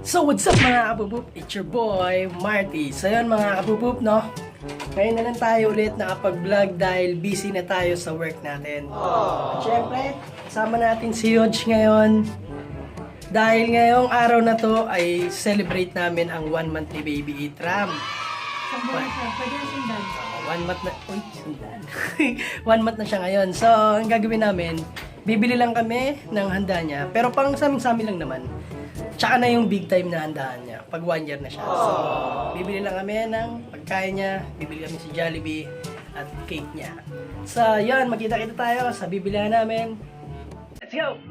So what's up mga kapupup? It's your boy, Marty. So yun mga kapupup, no? Ngayon na lang tayo ulit nakapag-vlog dahil busy na tayo sa work natin. At syempre, kasama natin si Yodge ngayon. Dahil ngayong araw na to ay celebrate namin ang one month ni Baby Eat Ram. Sundan. One month na, uy, sundan. One month na siya ngayon. So, ang gagawin namin, bibili lang kami ng handa niya. Pero pang sa amin, sa amin lang naman. Tsaka na yung big time na handaan niya. Pag one year na siya. So, bibili lang kami ng pagkain niya. Bibili kami si Jollibee at cake niya. So, yun, magkita-kita tayo sa bibilihan namin. Let's go!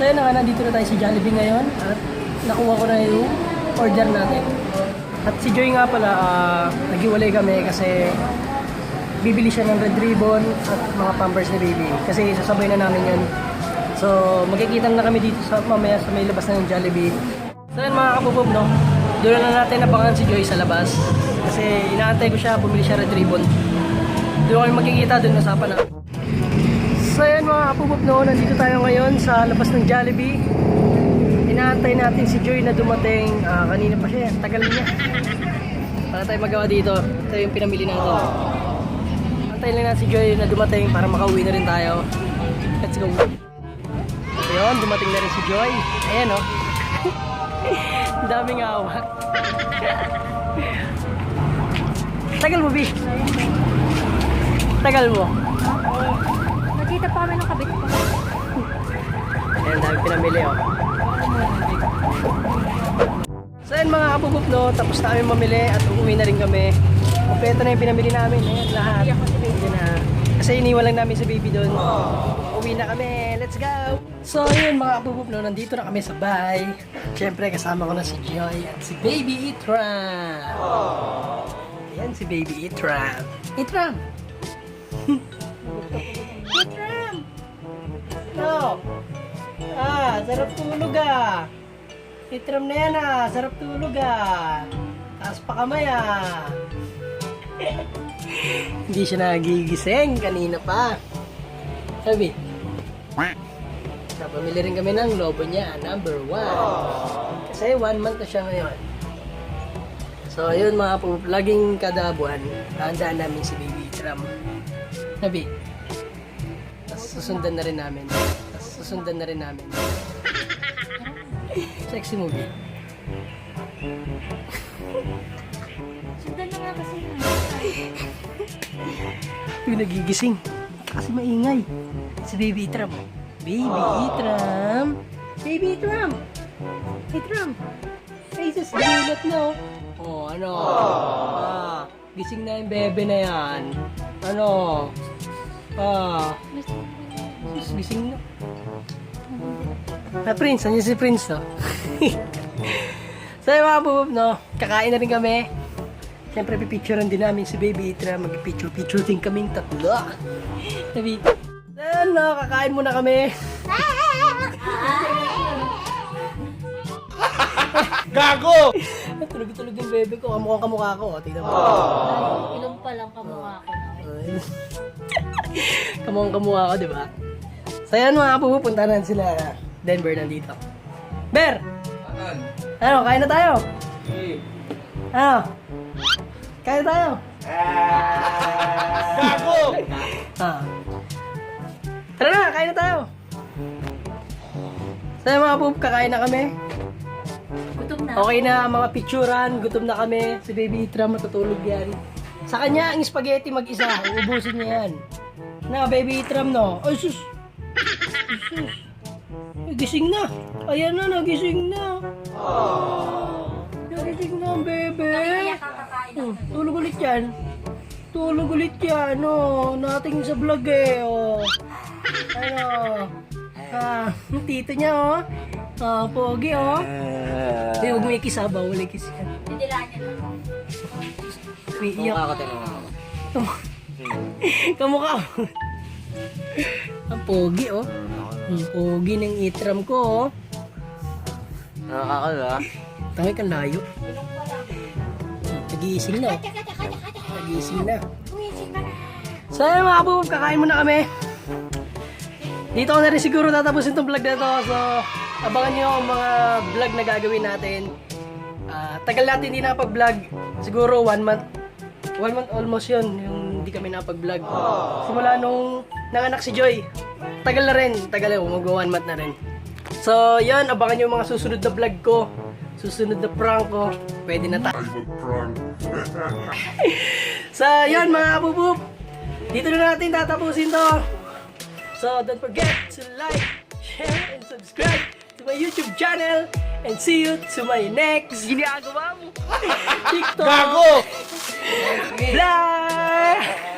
So yun na nga, nandito na tayo sa Jollibee ngayon at nakuha ko na yung order natin. At si Joy nga pala, ah, naghiwalay kami kasi bibili siya ng red ribbon at mga pampers ni baby. Kasi sasabay na namin yun. So, magkikita na kami dito sa mamaya sa may labas na ng Jollibee. So yun mga kapupub, no? Doon na natin nabangan si Joy sa labas. Kasi inaantay ko siya, bumili siya red ribbon. Doon kami magkikita, doon nasapan na. So yun mga kapupop no, nandito tayo ngayon sa labas ng Jollibee. Inaantay natin si Joy na dumating. Ah, kanina pa siya, tagal niya. Para tayo magawa dito. Ito yung pinamili natin. Antayin lang natin si Joy na dumating para makauwi na rin tayo. Let's go. Ayun, dumating na rin si Joy. Ayan oh. Daming awa. Tagal mo, Bi. Tagal mo. Kami ng kabit ko. Ayan, dami pinamili oh. So yun mga kabubup no, tapos na kami mamili at uuwi na rin kami. Kompleto na yung pinamili namin. Ayan, lahat. Ayan na. Kasi iniwan lang namin si baby doon. Uwi na kami. Let's go! So yun mga kabubup no, nandito na kami sa bahay. Siyempre kasama ko na si Joy at si Baby Itram. Ayan si Baby. Itram! Itram! Sarap tulog ah. Itram na yan ah, sarap tulog ah. Taas pa kamay ah. Hindi siya nagigising kanina pa. Sabi. So, pamili rin kami ng lobo niya, number one. Kasi one month na siya ngayon. So, ayun mga po, laging kada buwan, handaan namin si Baby Itram. Sabi. Tapos susundan na rin namin. Tapos susundan na rin namin. Sexy movie. Sundan na nga kasi. Yung nagigising. Kasi maingay. Si Baby Itram. Baby Itram. Baby Itram. Itram. Sus, gulat na oh. Oh, ano? Ah, gising na yung bebe na yan. Ano? Ah, sus, gising na. Ah, Prince, nandiyan si Prince, no? so, yung mga bubub, no? Kakain na rin kami. Siyempre, pipicturean din namin si Baby Itra. Mag-picture-picture din kaming tatlo. Sabi, Ayan, no? Kakain muna kami. Gago! Tulog-tulog yung bebe ko. Kamukhang kamukha ko. oh. Tingnan mo. Ay, ilong pa lang kamukha ko kamukhang kamukha ko, di ba? So, yan mga pupunta na sila. Denver nandito. Ber! Ano, kain na tayo? Ano? Kain na tayo? Gago! Ah. Tara na, kain na tayo. Yung mga pup, kakain na kami. Gutom na. Okay na, mga picturan, gutom na kami. Si Baby Itra matutulog yan. Sa kanya, ang spaghetti mag-isa. Uubusin niya yan. Na, Baby Itram, no? Ay, sus! Ay, sus! Ay, gising na! Ayan na, nagising na! Nagising na ang bebe! Hmm, tulog ulit yan. Tulog ulit yan, no? Nating sa vlog eh, oh. Ano? Ah, tito niya, oh. Ah, pogi, oh. Hindi, huwag mo ikis yan. Didilaan niya na. Umiiyak. Mukha ko tinanong. Kamukha mo. Ang pogi, oh. Ang pogi ng itram ko, oh. Nakakala. Tangay kang layo. Nag-iising na, oh. Nag-iising na. So ayun mga kabubog, kakain muna kami. Dito ko na rin siguro tatapusin tong vlog na to. So, abangan nyo ang mga vlog na gagawin natin. Ah, tagal natin hindi nakapag-vlog. Siguro one month. One month almost yun, yung hindi kami nakapag-vlog. Simula nung nanganak si Joy. Tagal na rin, tagal na, mag one month na rin. So, yan, abangan nyo yung mga susunod na vlog ko. Susunod na prank ko. Pwede na tayo. So, yun mga kabubub. Dito na natin tatapusin to. So, don't forget to like, share, and subscribe to my YouTube channel. And see you to my next ginagawa mo. TikTok. Gago! Yeah.